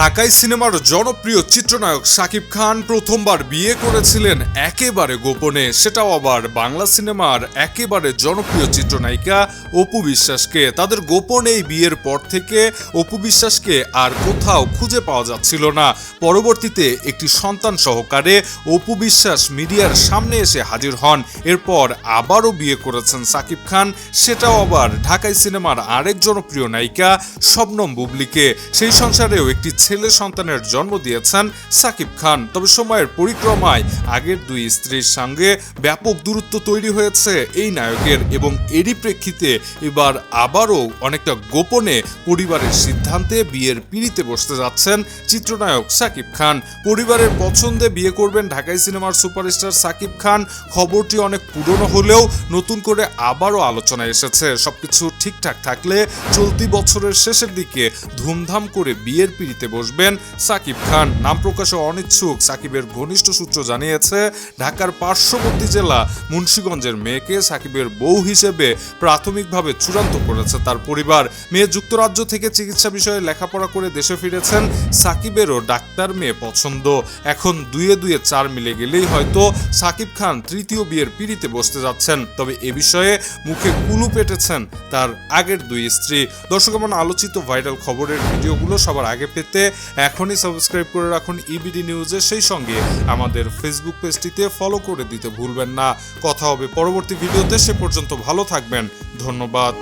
ঢাকাই সিনেমার জনপ্রিয় চিত্রনায়ক শাকিব খান প্রথমবার বিয়ে করেছিলেন একেবারে গোপনে। সেটাও আবার বাংলা সিনেমার একেবারে জনপ্রিয় চিত্রনায়িকা অপু বিশ্বাসকে। তাদের গোপন এই বিয়ের পর থেকে অপু বিশ্বাসকে আর কোথাও খুঁজে পাওয়া যাচ্ছিল না। পরবর্তীতে একটি সন্তান সহকারে অপু বিশ্বাস মিডিয়ার সামনে এসে হাজির হন। এরপর আবারও বিয়ে করেছেন সাকিব খান। সেটাও আবার ঢাকাই সিনেমার আরেক জনপ্রিয় নায়িকা শবনম বুবলিকে। সেই সংসারেও একটি ছেলে সন্তানের জন্ম দিয়েছেন সাকিব খান। তবে সময়ের পরিক্রমায় আগের দুই স্ত্রীর সঙ্গে ব্যাপক দূরত্ব তৈরি হয়েছে এই নায়কের এবং এরই প্রেক্ষিতে এবার আবারও অনেকটা গোপনে পরিবারের সিদ্ধান্তে বিয়ের পিড়িতে বসতে যাচ্ছেন চিত্রনায়ক সাকিব খান। পরিবারের পছন্দে বিয়ে করবেন ঢাকাই সিনেমার সুপারস্টার সাকিব খান। খবরটি অনেক পুরনো হলেও নতুন করে আবারও আলোচনায় এসেছে। সবকিছু ঠিকঠাক থাকলে চলতি বছরের শেষের দিকে ধুমধাম করে বিয়ের পিড়িতে বসবেন। সাকিব খান, নাম প্রকাশে অনিচ্ছুক। সাকিবের ঘনিষ্ঠ সূত্র জানিয়েছে, ঢাকার পার্শ্ববর্তী জেলা মুন্সীগঞ্জের মেয়েকে সাকিবের বউ হিসেবে প্রাথমিকভাবে চূড়ান্ত করেছে তার পরিবার। মেয়ে যুক্তরাজ্য থেকে চিকিৎসা বিষয়ে লেখাপড়া করে দেশে ফিরেছেন। সাকিবেরও ডাক্তার মেয়ে পছন্দ। এখন দুয়ে দুয়ে চার মিলে গেলেই হয়তো সাকিব খান তৃতীয় বিয়ের পিড়িতে বসতে যাচ্ছেন। তবে এ বিষয়ে মুখে কুলু পেটেছেন তার আগের দুই স্ত্রী। দর্শক, এমন আলোচিত ভাইরাল খবরের ভিডিওগুলো সবার আগে পেতে এখনই সাবস্ক্রাইব করে রাখুন ইবিডি নিউজের সেই সঙ্গে আমাদের ফেসবুক পেজটিতে ফলো করে দিতে ভুলবেন না। কথা হবে পরবর্তী ভিডিওতে সে পর্যন্ত ভালো থাকবেন। ধন্যবাদ।